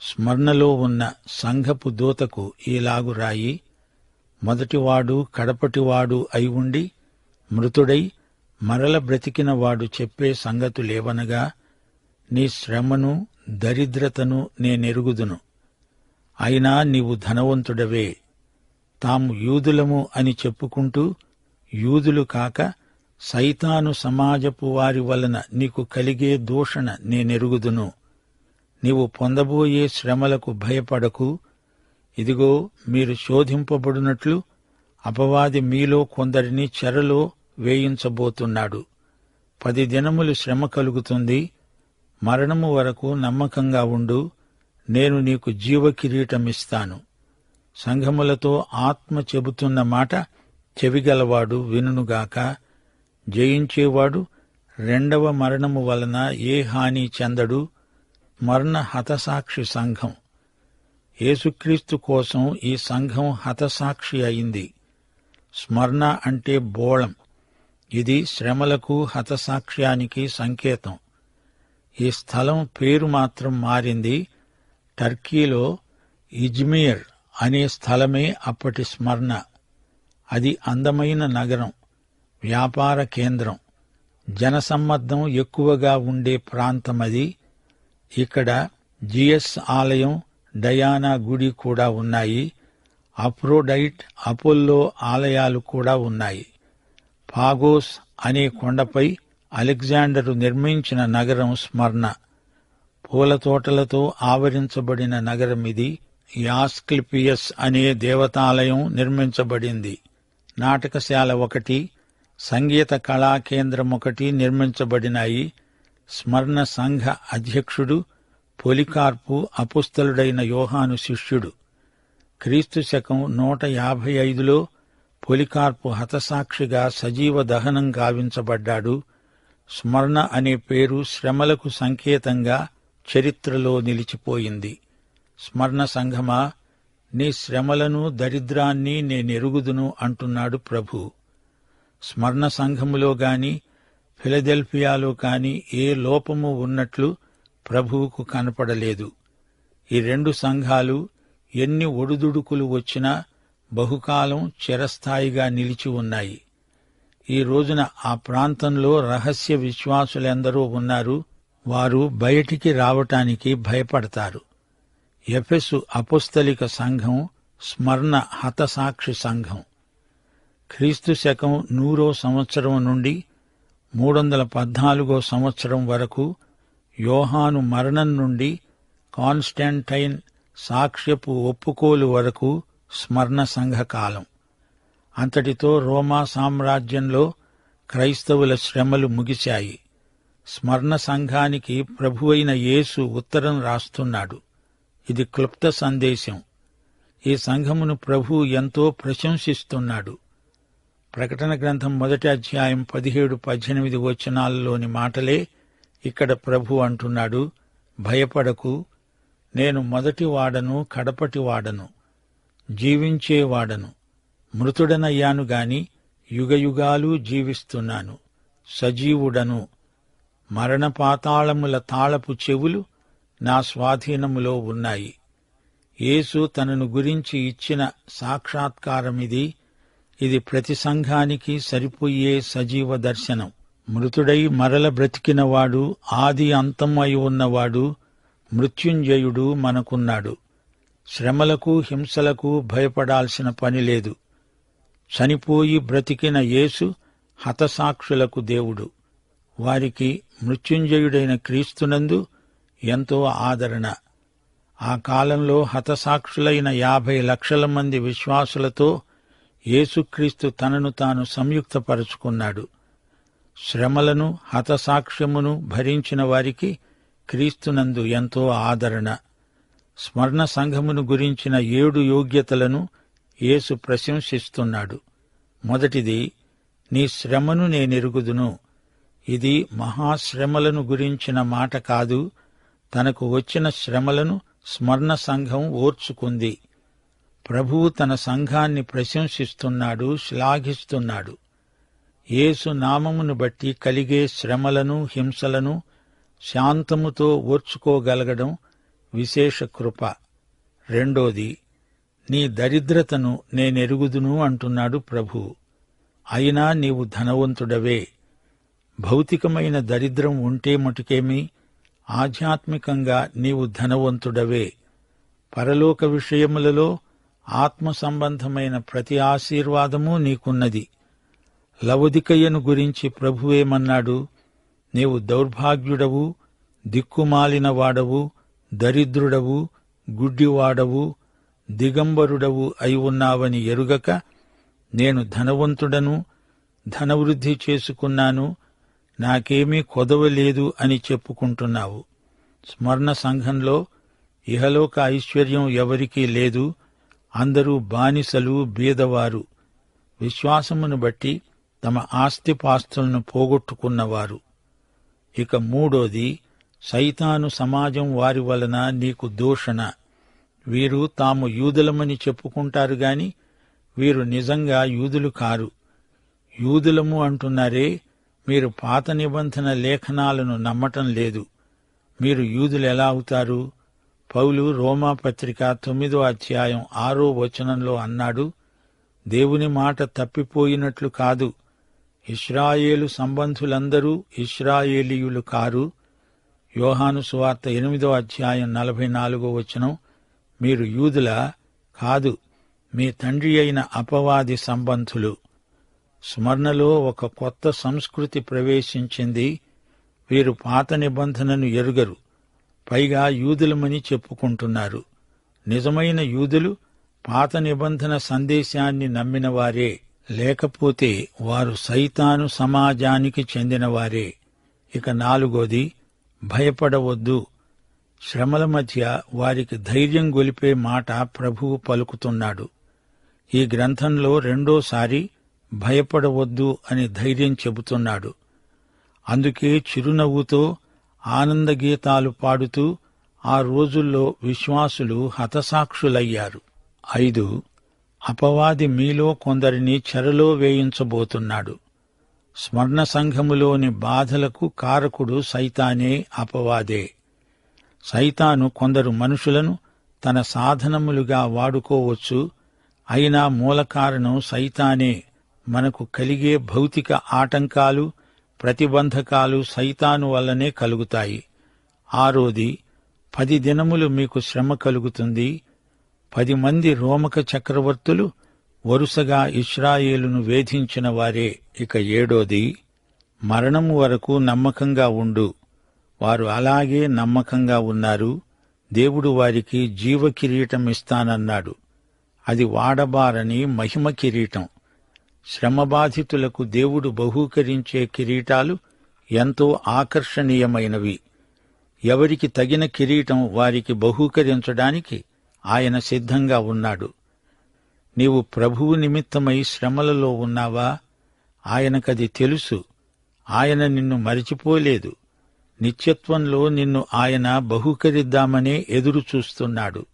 స్మరణలో ఉన్న సంఘపు దూతకు ఈలాగు రాయి మొదటివాడు కడపటివాడు అయి ఉండి మృతుడై మరల బ్రతికిన వాడు చెప్పే సంగతులేవనగా నీ శ్రమను దరిద్రతను నేనెరుగుదును. అయినా నీవు ధనవంతుడవే. తాము యూదులము అని చెప్పుకుంటూ యూదులు కాక సైతాను సమాజపు వారి వలన నీకు కలిగే దూషణ నేనెరుగుదును. నీవు పొందబోయే శ్రమలకు భయపడకు. ఇదిగో మీరు శోధింపబడినట్లు అపవాది మీలో కొందరిని చెరలో వేయించబోతున్నాడు. పది దినములు శ్రమ కలుగుతుంది. మరణము వరకు నమ్మకంగా ఉండు. నేను నీకు జీవకిరీటమిస్తాను. సంఘములతో ఆత్మ చెబుతున్న మాట చెవిగలవాడు వినుగాక జయించేవాడు రెండవ మరణము వలన ఏ హాని చెందడు? మరణ హతసాక్షి సంఘం. యేసుక్రీస్తు కోసం ఈ సంఘం హతసాక్షి అయింది. స్మరణ అంటే బోళం. ఇది శ్రమలకు హతసాక్ష్యానికి సంకేతం. ఈ స్థలం పేరు మాత్రం మారింది టర్కీలో ఇజ్మీర్ అనే స్థలమే అప్పటి స్మరణ. అది అందమైన నగరం వ్యాపార కేంద్రం. జనసమ్మర్దం ఎక్కువగా ఉండే ప్రాంతం అది. ఇక్కడ జిఎస్ ఆలయం డయానా గుడి కూడా ఉన్నాయి. అప్రోడైట్ అపోల్లో ఆలయాలు కూడా ఉన్నాయి. పాగోస్ అనే కొండపై అలెగ్జాండరు నిర్మించిన నగరం స్మరణ. పూల తోటలతో ఆవరించబడిన నగరం ఇది. యాస్క్లిపియస్ అనే దేవతాలయం నిర్మించబడింది. నాటకశాల ఒకటి సంగీత కళా కేంద్రం ఒకటి నిర్మించబడినాయి. స్మరణ సంఘ అధ్యక్షుడు పొలికార్పు అపుస్తలుడైన యోహాను శిష్యుడు. క్రీస్తు శకం నూట యాభై ఐదులో పొలికార్పు హతసాక్షిగా సజీవ దహనం గావించబడ్డాడు. స్మరణ అనే పేరు శ్రమలకు సంకేతంగా చరిత్రలో నిలిచిపోయింది. స్మరణ సంఘమా నీ శ్రమలను దరిద్రాన్ని నేనెరుగుదును అంటున్నాడు ప్రభు. స్మరణ సంఘములో గాని ఫిలదెల్ఫియాలో కాని ఏ లోపము ఉన్నట్లు ప్రభువుకు కనపడలేదు. ఈ రెండు సంఘాలు ఎన్ని ఒడుదుడుకులు వచ్చినా బహుకాలం చిరస్థాయిగా నిలిచి ఉన్నాయి. ఈ రోజున ఆ ప్రాంతంలో రహస్య విశ్వాసులెందరో ఉన్నారు వారు బయటికి రావటానికి భయపడతారు. ఎఫెసు అపుస్తలిక సంఘం స్మరణ హతసాక్షి సంఘం. క్రీస్తు శకం నూరో సంవత్సరం నుండి మూడు వందల పద్నాలుగో సంవత్సరం వరకు యోహాను మరణం నుండి కాన్స్టాంటైన్ సాక్ష్యపు ఒప్పుకోలు వరకు స్మరణ సంఘ కాలం అంతటితో రోమా సామ్రాజ్యంలో క్రైస్తవుల శ్రమలు ముగిశాయి. స్మరణ సంఘానికి ప్రభువైన యేసు ఉత్తరం రాస్తున్నాడు. ఇది క్లుప్త సందేశం. ఈ సంఘమును ప్రభు ఎంతో ప్రశంసిస్తున్నాడు. ప్రకటన గ్రంథం మొదటి అధ్యాయం పదిహేడు పద్దెనిమిది వచనాలలోని మాటలే ఇక్కడ ప్రభు అంటున్నాడు భయపడకు నేను మొదటి వాడను కడపటి వాడను జీవించేవాడను మృతుడనయ్యాను గాని యుగయుగాలు జీవిస్తున్నాను సజీవుడను మరణపాతాళముల తాళపు చెవులు నా స్వాధీనములో ఉన్నాయి. యేసు తనను గురించి ఇచ్చిన సాక్షాత్కారమిది ఇది ప్రతి సంఘానికి సరిపోయే సజీవ దర్శనం. మృతుడై మరల బ్రతికినవాడు ఆది అంతం అయి ఉన్నవాడు మృత్యుంజయుడు మనకున్నాడు. శ్రమలకు హింసలకు భయపడాల్సిన పని లేదు. చనిపోయి బ్రతికిన యేసు హతసాక్షులకు దేవుడు. వారికి మృత్యుంజయుడైన క్రీస్తునందు ఎంతో ఆదరణ. ఆ కాలంలో హతసాక్షులైన యాభై లక్షల మంది విశ్వాసులతో యేసుక్రీస్తు తనను తాను సంయుక్తపరుచుకున్నాడు. శ్రమలను హతసాక్ష్యమును భరించిన వారికి క్రీస్తునందు ఎంతో ఆదరణ. స్మరణ సంఘమును గురించిన ఏడు యోగ్యతలను యేసు ప్రశంసిస్తున్నాడు. మొదటిది నీ శ్రమను నేనెరుగుదును. ఇది మహాశ్రమలను గురించిన మాట కాదు తనకు వచ్చిన శ్రమలను స్మరణ సంఘం ఓర్చుకుంది. ప్రభువు తన సంఘాన్ని ప్రశంసిస్తున్నాడు శ్లాఘిస్తున్నాడు. యేసు నామమును బట్టి కలిగే శ్రమలను హింసలను శాంతముతో ఓర్చుకోగలగడం విశేష కృప. రెండోది నీ దరిద్రతను నేనెరుగుదును అంటున్నాడు ప్రభు. అయినా నీవు ధనవంతుడవే. భౌతికమైన దరిద్రం ఉంటే మటుకేమి? ఆధ్యాత్మికంగా నీవు ధనవంతుడవే. పరలోక విషయములలో ఆత్మ సంబంధమైన ప్రతి ఆశీర్వాదము నీకున్నది. లవదికయ్యను గురించి ప్రభువేమన్నాడు నీవు దౌర్భాగ్యుడవు దిక్కుమాలిన వాడవు దరిద్రుడవు గుడ్డివాడవు దిగంబరుడవు అయి ఉన్నావని ఎరుగక నేను ధనవంతుడను ధనవృద్ధి చేసుకున్నాను నాకేమీ కొదవలేదు అని చెప్పుకుంటున్నావు. స్మరణ సంఘంలో ఇహలోక ఐశ్వర్యం ఎవరికీ లేదు అందరూ బానిసలు బీదవారు. విశ్వాసమును బట్టి తమ ఆస్తిపాస్తులను పోగొట్టుకున్నవారు. ఇక మూడోది సైతాను సమాజం వారి వలన నీకు దూషణ. వీరు తాము యూదులమని చెప్పుకుంటారు గాని వీరు నిజంగా యూదులు కారు. యూదులము అంటున్నారే మీరు పాత నిబంధన లేఖనాలను నమ్మటం లేదు. మీరు యూదులు ఎలా అవుతారు? పౌలు రోమా పత్రిక తొమ్మిదో అధ్యాయం ఆరో వచనంలో అన్నాడు దేవుని మాట తప్పిపోయినట్లు కాదు. ఇస్రాయేలు సంబంధులందరూ ఇస్రాయేలీయులు కారు. యోహాను సువార్త ఎనిమిదో అధ్యాయం నలభై నాలుగో వచనం మీరు యూదుల కాదు మీ తండ్రి అయిన అపవాది సంబంధులు. స్మరణలో ఒక కొత్త సంస్కృతి ప్రవేశించింది. వీరు పాత నిబంధనను ఎరుగరు. పైగా యూదులమని చెప్పుకుంటున్నారు. నిజమైన యూదులు పాత నిబంధన సందేశాన్ని నమ్మినవారే లేకపోతే వారు సైతాను సమాజానికి చెందినవారే. ఇక నాలుగోది భయపడవద్దు. శ్రమల మధ్య వారికి ధైర్యం గొలిపే మాట ప్రభువు పలుకుతున్నాడు. ఈ గ్రంథంలో రెండోసారి భయపడవద్దు అని ధైర్యం చెబుతున్నాడు. అందుకే చిరునవ్వుతో ఆనందగీతాలు పాడుతూ ఆ రోజుల్లో విశ్వాసులు హతసాక్షులయ్యారు. ఐదు అపవాది మీలో కొందరిని చెరలో వేయించబోతున్నాడు. స్మరణ సంఘములోని బాధలకు కారకుడు సైతానే అపవాదే. సైతాను కొందరు మనుషులను తన సాధనములుగా వాడుకోవచ్చు. అయినా మూల కారణం సైతానే. మనకు కలిగే భౌతిక ఆటంకాలు ప్రతిబంధకాలు సైతాను వల్లనే కలుగుతాయి. ఆరోది పది దినములు మీకు శ్రమ కలుగుతుంది. పది మంది రోమక చక్రవర్తులు వరుసగా ఇస్రాయేలును వేధించిన వారే. ఇక ఏడోది మరణము వరకు నమ్మకంగా ఉండు. వారు అలాగే నమ్మకంగా ఉన్నారు. దేవుడు వారికి జీవ కిరీటం ఇస్తానన్నాడు. అది వాడబారని మహిమ కిరీటం. శ్రమబాధితులకు దేవుడు బహూకరించే కిరీటాలు ఎంతో ఆకర్షణీయమైనవి. ఎవరికి తగిన కిరీటం వారికి బహూకరించడానికి ఆయన సిద్ధంగా ఉన్నాడు. నీవు ప్రభువు నిమిత్తమై శ్రమలలో ఉన్నావా? ఆయనకది తెలుసు. ఆయన నిన్ను మరిచిపోలేదు. నిత్యత్వంలో నిన్ను ఆయన బహూకరిద్దామనే ఎదురు చూస్తున్నాడు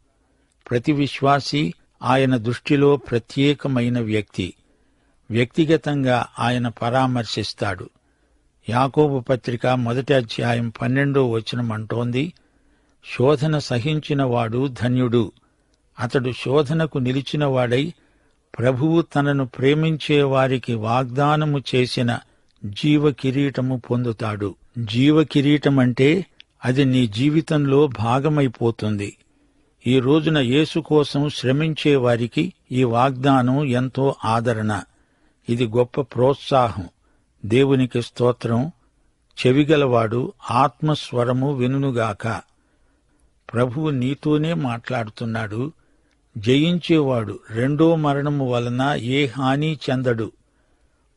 ప్రతి విశ్వాసీ ఆయన దృష్టిలో ప్రత్యేకమైన వ్యక్తి. వ్యక్తిగతంగా ఆయన పరామర్శిస్తాడు. యాకోబు పత్రిక మొదటి అధ్యాయం పన్నెండో వచనం అంటోంది శోధన సహించినవాడు ధన్యుడు. అతడు శోధనకు నిలిచినవాడై ప్రభువు తనను ప్రేమించే వారికి వాగ్దానము చేసిన జీవ కిరీటము పొందుతాడు. జీవకిరీటమంటే అది నీ జీవితంలో భాగమైపోతుంది. ఈ రోజున యేసు కోసం శ్రమించే వారికి ఈ వాగ్దానం ఎంతో ఆదరణ. ఇది గొప్ప ప్రోత్సాహం. దేవునికి స్తోత్రం. చెవిగలవాడు ఆత్మస్వరము వినుగాక ప్రభువు నీతోనే మాట్లాడుతున్నాడు. జయించేవాడు రెండో మరణము వలన ఏ హాని చెందడు.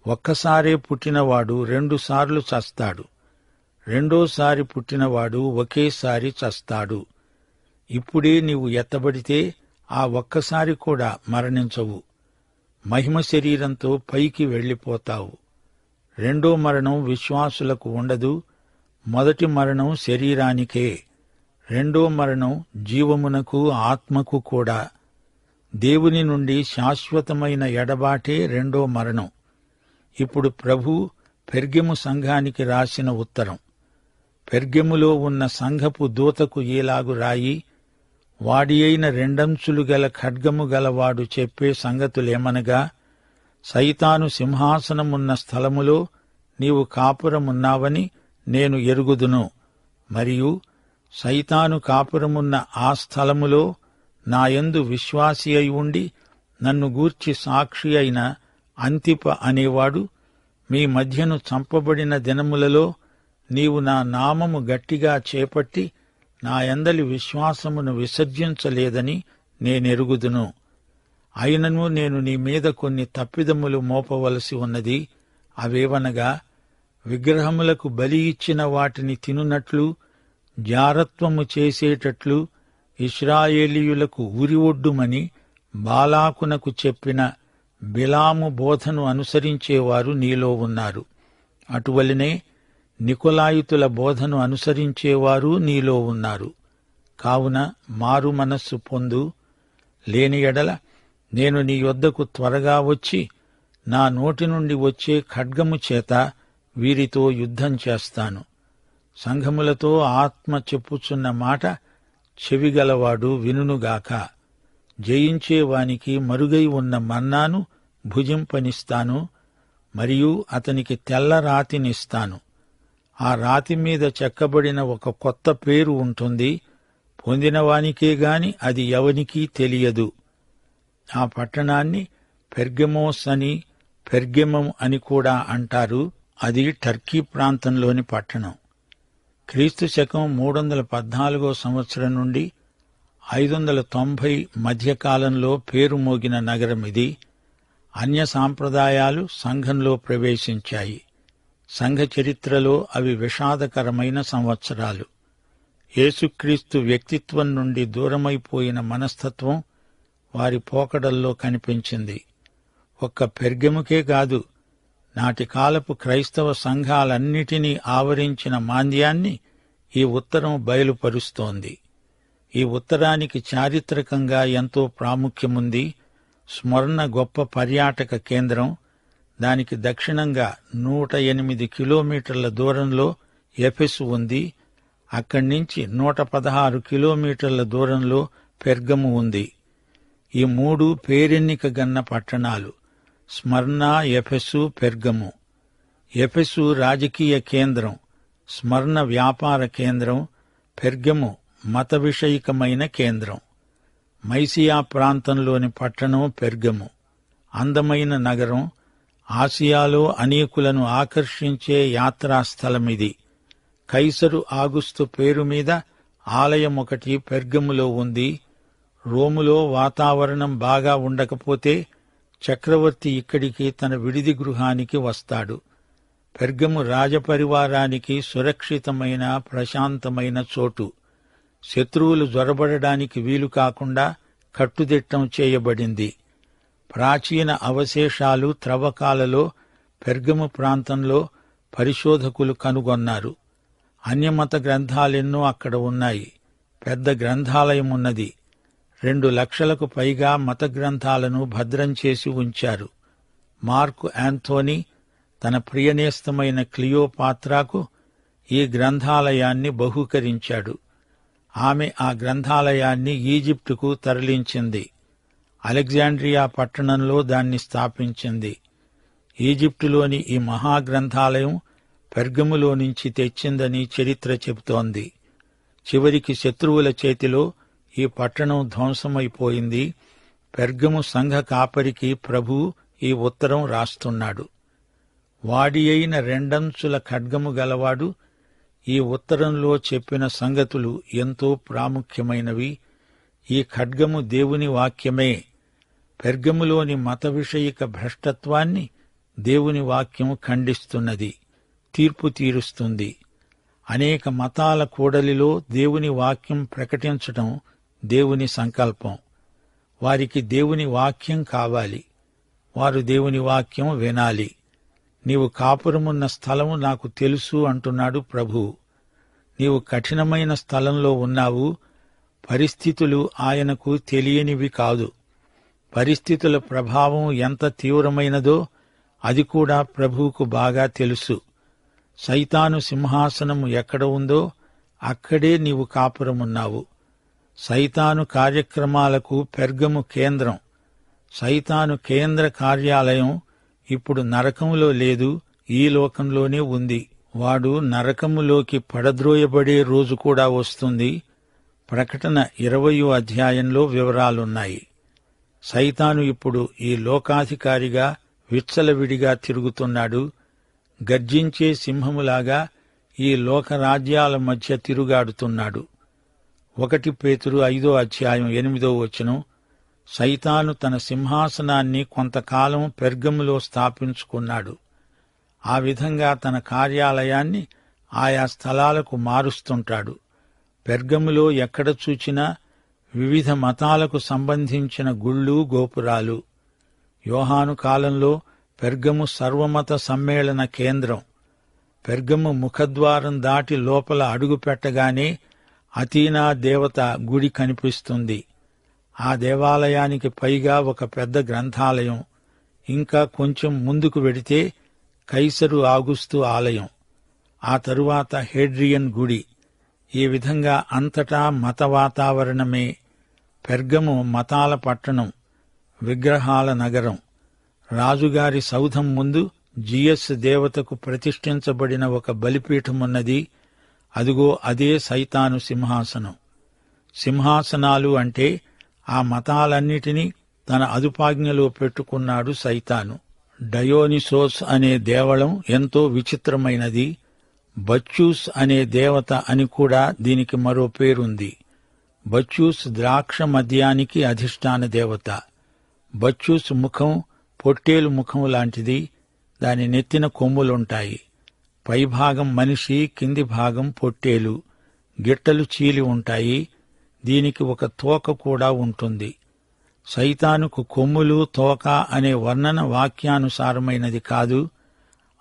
ఒక్కసారే పుట్టినవాడు రెండుసార్లు చస్తాడు. రెండోసారి పుట్టినవాడు ఒకేసారి చస్తాడు. ఇప్పుడే నీవు ఎత్తబడితే ఆ ఒక్కసారి కూడా మరణించవు. మహిమ శరీరంతో పైకి వెళ్ళిపోతావు. రెండో మరణం విశ్వాసులకు ఉండదు. మొదటి మరణం శరీరానికే. రెండో మరణం జీవమునకు ఆత్మకు కూడా. దేవుని నుండి శాశ్వతమైన ఎడబాటే రెండో మరణం. ఇప్పుడు ప్రభు పెర్గెము సంఘానికి రాసిన ఉత్తరం. పెర్గెములో ఉన్న సంఘపు దూతకు ఏలాగు రాయి? వాడి అయిన రెండంచులు గల ఖడ్గము గలవాడు చెప్పే సంగతులేమనగా సైతాను సింహాసనమున్న స్థలములో నీవు కాపురమున్నావని నేను ఎరుగుదును. మరియు సైతాను కాపురమున్న ఆ స్థలములో నాయందు విశ్వాసి అయి ఉండి నన్ను గూర్చి సాక్షి అయిన అంతిప అనేవాడు మీ మధ్యను చంపబడిన దినములలో నీవు నా నామము గట్టిగా చేపట్టి నా యందలి విశ్వాసమును విసర్జించలేదని నేనెరుగుదును. అయినను నేను నీ మీద కొన్ని తప్పిదములు మోపవలసి ఉన్నది. అవేవనగా విగ్రహములకు బలి ఇచ్చిన వాటిని తినునట్లు జారత్వము చేసేటట్లు ఇస్రాయేలీయులకు ఉరి ఒడ్డుమని బాలాకునకు చెప్పిన బిలాము బోధను అనుసరించేవారు నీలో ఉన్నారు. అటువలనే నికులాయుతుల బోధను అనుసరించేవారు నీలో ఉన్నారు. కావున మారు మనస్సు పొందు. లేని ఎడల నేను నీ యొద్దకు త్వరగా వచ్చి నా నోటి నుండి వచ్చే ఖడ్గము చేత వీరితో యుద్ధం చేస్తాను. సంఘములతో ఆత్మ చెప్పుచున్న మాట చెవిగలవాడు వినుగాక జయించేవానికి మరుగై ఉన్న మన్నాను భుజింపనిస్తాను మరియు అతనికి తెల్ల రాతినిస్తాను ఆ రాతి మీద చెక్కబడిన ఒక కొత్త పేరు ఉంటుంది. పొందినవానికే గాని అది ఎవనికీ తెలియదు. ఆ పట్టణాన్ని పెర్గెమోస్ అని పెర్గెమం అని కూడా అంటారు. అది టర్కీ ప్రాంతంలోని పట్టణం. క్రీస్తు శకం మూడు వందల పద్నాలుగో సంవత్సరం నుండి ఐదు వందల తొంభై మధ్యకాలంలో పేరు మోగిన నగరం ఇది. అన్య సాంప్రదాయాలు సంఘంలో ప్రవేశించాయి. సంఘ చరిత్రలో అవి విషాదకరమైన సంవత్సరాలు. యేసుక్రీస్తు వ్యక్తిత్వం నుండి దూరమైపోయిన మనస్తత్వం వారి పోకడల్లో కనిపించింది. ఒక్క పెర్గెముకే కాదు నాటి కాలపు క్రైస్తవ సంఘాలన్నిటినీ ఆవరించిన మాంద్యాన్ని ఈ ఉత్తరం బయలుపరుస్తోంది. ఈ ఉత్తరానికి చారిత్రకంగా ఎంతో ప్రాముఖ్యముంది స్మరణ గొప్ప పర్యాటక కేంద్రం దానికి దక్షిణంగా నూట ఎనిమిది కిలోమీటర్ల దూరంలో ఎఫెసు ఉంది. అక్కడి నుంచి నూట పదహారు కిలోమీటర్ల దూరంలో పెర్గము ఉంది. ఈ మూడు పేరెన్నిక గన్న పట్టణాలు స్మర్ణ ఎఫెసు పెర్గము. ఎఫెసు రాజకీయ కేంద్రం స్మరణ వ్యాపార కేంద్రం పెర్గము మత విషయికమైన కేంద్రం. మైసియా ప్రాంతంలోని పట్టణం పెర్గము. అందమైన నగరం ఆసియాలో అనేకులను ఆకర్షించే యాత్రాస్థలమిది. కైసరు ఆగుస్తు పేరు మీద ఆలయం ఒకటి పెర్గములో ఉంది. రోములో వాతావరణం బాగా ఉండకపోతే చక్రవర్తి ఇక్కడికి తన విడిది గృహానికి వస్తాడు. పెర్గము రాజపరివారానికి సురక్షితమైన ప్రశాంతమైన చోటు. శత్రువులు జొరబడడానికి వీలు కాకుండా కట్టుదిట్టం చేయబడింది. ప్రాచీన అవశేషాలు త్రవ్వకాలలో పెర్గము ప్రాంతంలో పరిశోధకులు కనుగొన్నారు. అన్యమత గ్రంథాలెన్నో అక్కడ ఉన్నాయి. పెద్ద గ్రంథాలయం ఉన్నది రెండు లక్షలకు పైగా మత గ్రంథాలను భద్రం చేసి ఉంచారు. మార్కు యాంథోనీ తన ప్రియనేస్తమైన క్లియోపాత్రాకు ఈ గ్రంథాలయాన్ని బహూకరించాడు. ఆమె ఆ గ్రంథాలయాన్ని ఈజిప్టుకు తరలించింది. అలెగ్జాండ్రియా పట్టణంలో దాన్ని స్థాపించింది. ఈజిప్టులోని ఈ మహాగ్రంథాలయం పెర్గములో నుంచి తెచ్చిందని చరిత్ర చెబుతోంది. చివరికి శత్రువుల చేతిలో ఈ పట్టణం ధ్వంసమైపోయింది. పెర్గము సంఘ కాపరికి ప్రభు ఈ ఉత్తరం రాస్తున్నాడు. వాడి అయిన రెండంచుల ఖడ్గము గలవాడు ఈ ఉత్తరంలో చెప్పిన సంగతులు ఎంతో ప్రాముఖ్యమైనవి. ఈ ఖడ్గము దేవుని వాక్యమే. పెర్గములోని మత విషయిక భ్రష్టత్వాన్ని దేవుని వాక్యం ఖండిస్తున్నది తీర్పు తీరుస్తుంది. అనేక మతాల కూడలిలో దేవుని వాక్యం ప్రకటించటం దేవుని సంకల్పం. వారికి దేవుని వాక్యం కావాలి. వారు దేవుని వాక్యం వినాలి. నీవు కాపురమున్న స్థలము నాకు తెలుసు అంటున్నాడు ప్రభు. నీవు కఠినమైన స్థలంలో ఉన్నావు పరిస్థితులు ఆయనకు తెలియనివి కాదు. పరిస్థితుల ప్రభావం ఎంత తీవ్రమైనదో అది కూడా ప్రభువుకు బాగా తెలుసు. సైతాను సింహాసనము ఎక్కడ ఉందో అక్కడే నీవు కాపురమున్నావు. సైతాను కార్యక్రమాలకు పెర్గము కేంద్రం. సైతాను కేంద్ర కార్యాలయం ఇప్పుడు నరకములో లేదు ఈ లోకంలోనే ఉంది. వాడు నరకములోకి పడద్రోయబడే రోజు కూడా వస్తుంది. ప్రకటన ఇరవయో అధ్యాయంలో వివరాలున్నాయి. సైతాను ఇప్పుడు ఈ లోకాధికారిగా విచ్చలవిడిగా తిరుగుతున్నాడు గర్జించే సింహములాగా ఈ లోకరాజ్యాల మధ్య తిరుగాడుతున్నాడు. ఒకటి పేతురు ఐదో అధ్యాయం ఎనిమిదో వచనం సైతాను తన సింహాసనాన్ని కొంతకాలం పెర్గములో స్థాపించుకున్నాడు. ఆ విధంగా తన కార్యాలయాన్ని ఆయా స్థలాలకు మారుస్తుంటాడు. పెర్గములో ఎక్కడ చూచినా వివిధ మతాలకు సంబంధించిన గుళ్ళు గోపురాలు. యోహాను కాలంలో పెర్గము సర్వమత సమ్మేళన కేంద్రం. పెర్గము ముఖద్వారం దాటి లోపల అడుగు పెట్టగానే అతీనా దేవత గుడి కనిపిస్తుంది. ఆ దేవాలయానికి పైగా ఒక పెద్ద గ్రంథాలయం. ఇంకా కొంచెం ముందుకు వెడితే కైసరు ఆగుస్తు ఆలయం. ఆ తరువాత హేడ్రియన్ గుడి. ఈ విధంగా అంతటా మత వాతావరణమే పెర్గము మతాల పట్టణం విగ్రహాల నగరం రాజుగారి సౌధం ముందు జిఎస్ దేవతకు ప్రతిష్ఠించబడిన ఒక బలిపీఠమున్నది అదిగో అదే సైతాను సింహాసనం. సింహాసనాలు అంటే ఆ మతాలన్నిటినీ తన అదుపాజ్ఞలో పెట్టుకున్నాడు సైతాను. డయోనిసోస్ అనే దేవళం ఎంతో విచిత్రమైనది బచ్చూస్ అనే దేవత అని కూడా దీనికి మరో పేరుంది. బచ్చూస్ ద్రాక్ష మద్యానికి అధిష్టాన దేవత. బచ్చూస్ ముఖం పొట్టేలు ముఖం లాంటిది. దాని నెత్తిన కొమ్ములుంటాయి. పైభాగం మనిషి కింది భాగం పొట్టేలు. గిట్టలు చీలి ఉంటాయి. దీనికి ఒక తోక కూడా ఉంటుంది. సైతానుకు కొమ్ములు తోక అనే వర్ణన వాక్యానుసారమైనది కాదు.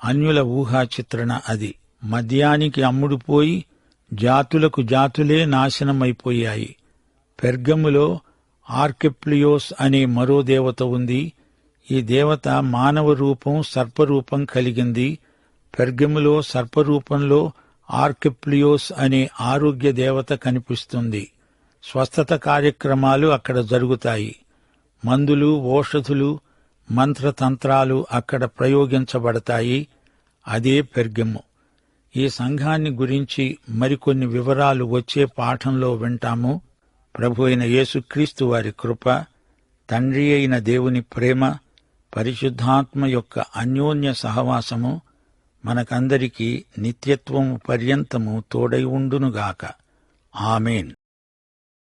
అన్యుల ఊహా చిత్రణ అది. మద్యానికి అమ్ముడుపోయి జాతులకు జాతులే నాశనమైపోయాయి. పెర్గములో ఆర్కెప్లియోస్ అనే మరో దేవత ఉంది. ఈ దేవత మానవ రూపం సర్పరూపం కలిగింది. పెర్గములో సర్పరూపంలో ఆర్కెప్లియోస్ అనే ఆరోగ్య దేవత కనిపిస్తుంది. స్వస్థత కార్యక్రమాలు అక్కడ జరుగుతాయి. మందులు ఓషధులు మంత్రతంత్రాలు అక్కడ ప్రయోగించబడతాయి. అదే పెర్గము. ఈ సంఘాన్ని గురించి మరికొన్ని వివరాలు వచ్చే పాఠంలో వింటాము. ప్రభు అయిన యేసుక్రీస్తు వారి కృప తండ్రి అయిన దేవుని ప్రేమ పరిశుద్ధాత్మ యొక్క అన్యోన్య సహవాసము మనకందరికీ నిత్యత్వము పర్యంతము తోడై ఉండునుగాక. ఆమెన్.